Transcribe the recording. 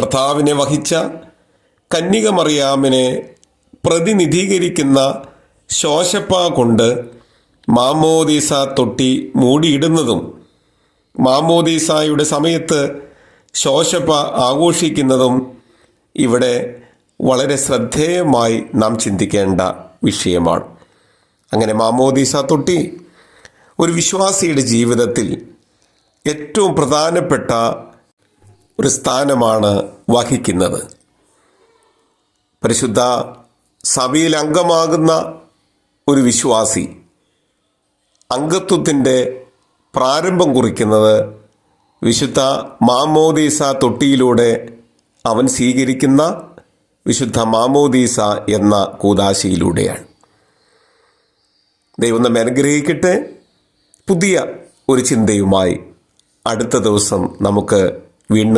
കർത്താവിനെ വഹിച്ച കന്യക മറിയാമിനെ പ്രതിനിധീകരിക്കുന്ന ശോശപ്പ കൊണ്ട് മാമോദീസ തൊട്ടി മൂടിയിടുന്നതും മാമോദീസായുടെ സമയത്ത് ശോശപ്പ ആഘോഷിക്കുന്നതും ഇവിടെ വളരെ ശ്രദ്ധേയമായി നാം ചിന്തിക്കേണ്ട വിഷയമാണ്. അങ്ങനെ മാമോദീസ തൊട്ടി ഒരു വിശ്വാസിയുടെ ജീവിതത്തിൽ ഏറ്റവും പ്രധാനപ്പെട്ട ഒരു സ്ഥാനമാണ് വഹിക്കുന്നത്. പരിശുദ്ധ സഭയിൽ അംഗമാകുന്ന ഒരു വിശ്വാസി അംഗത്വത്തിന്റെ പ്രാരംഭം കുറിക്കുന്നത് വിശുദ്ധ മാമോദീസ തൊട്ടിയിലൂടെ അവൻ സ്വീകരിക്കുന്ന വിശുദ്ധ മാമോദീസ എന്ന കൂതാശയിലൂടെയാണ് ദൈവം നമ്മെ അനുഗ്രഹിക്കട്ടെ. പുതിയ ഒരു ചിന്തയുമായി അടുത്ത ദിവസം നമുക്ക് വീണ്ടും